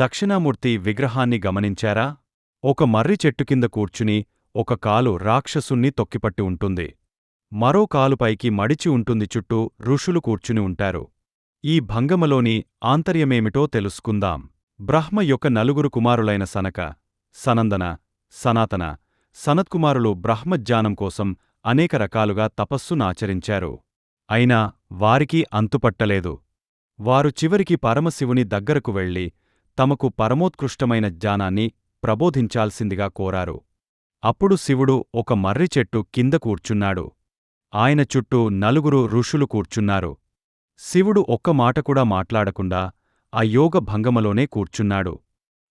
దక్షిణామూర్తి విగ్రహాన్ని గమనించారా? ఒక మర్రి చెట్టు కింద కూర్చుని ఒక కాలు రాక్షసుణ్ణి తొక్కిపట్టి ఉంటుంది. మరో కాలుపైకి మడిచి ఉంటుంది చుట్టూ ఋషులు కూర్చుని ఉంటారు. ఈ భంగమలోని ఆంతర్యమేమిటో తెలుసుకుందాం. బ్రహ్మ యొక్క నలుగురు కుమారులైన సనక సనందన సనాతన సనత్కుమారులు బ్రహ్మజ్ఞానం కోసం అనేక రకాలుగా తపస్సునాచరించారు అయినా వారికి అంతుపట్టలేదు. వారు చివరికి పరమశివుని దగ్గరకు వెళ్ళి తమకు పరమోత్కృష్టమైన జ్ఞానాన్ని ప్రబోధించాల్సిందిగా కోరారు. అప్పుడు శివుడు ఒక మర్రి చెట్టు కింద కూర్చున్నాడు. ఆయన చుట్టూ నలుగురు ఋషులు కూర్చున్నారు. శివుడు ఒక్క మాట కూడా మాట్లాడకుండా ఆ యోగ భంగమలోనే కూర్చున్నాడు.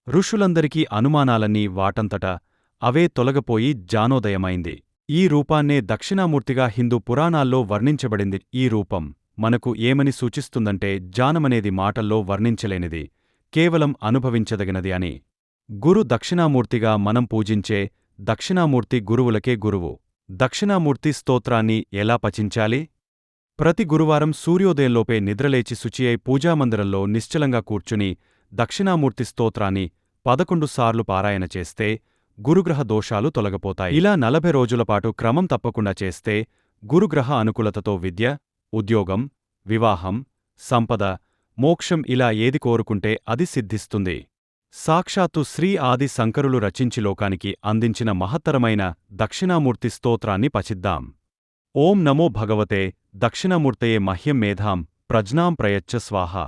ఋషులందరికీ అనుమానాలన్నీ వాటంతటా అవే తొలగపోయి జానోదయమైంది ఈ రూపాన్నే దక్షిణామూర్తిగా హిందూ పురాణాల్లో వర్ణించబడింది ఈ రూపం. మనకు ఏమని సూచిస్తుందంటే జానమనేది మాటల్లో వర్ణించలేనిది. కేవలం అనుభవించదగినది అని. గురు దక్షిణామూర్తిగా మనం పూజించే దక్షిణామూర్తి గురువులకే గురువు. దక్షిణామూర్తి స్తోత్రాన్ని ఎలా పచించాలి ప్రతి గురువారం సూర్యోదయంలోపే నిద్రలేచి శుచియై పూజామందిరంలో నిశ్చలంగా కూర్చుని దక్షిణామూర్తి స్తోత్రాన్ని పదకొండు సార్లు పారాయణ చేస్తే గురుగ్రహ దోషాలు తొలగపోతాయి. ఇలా నలభై రోజులపాటు క్రమం తప్పకుండా చేస్తే గురుగ్రహ అనుకూలతతో విద్య ఉద్యోగం వివాహం సంపద మోక్షం ఇలా ఏది కోరుకుంటే అది సిద్ధిస్తుంది. సాక్షాత్తు శ్రీ ఆది శంకరులు రచించి లోకానికి అందించిన మహత్తరమైన దక్షిణామూర్తి స్తోత్రాన్ని పచిద్దాం ఓం నమో భగవతే దక్షిణామూర్తయే మహ్యం మేధాం ప్రజ్ఞాం ప్రయచ్చ స్వాహా.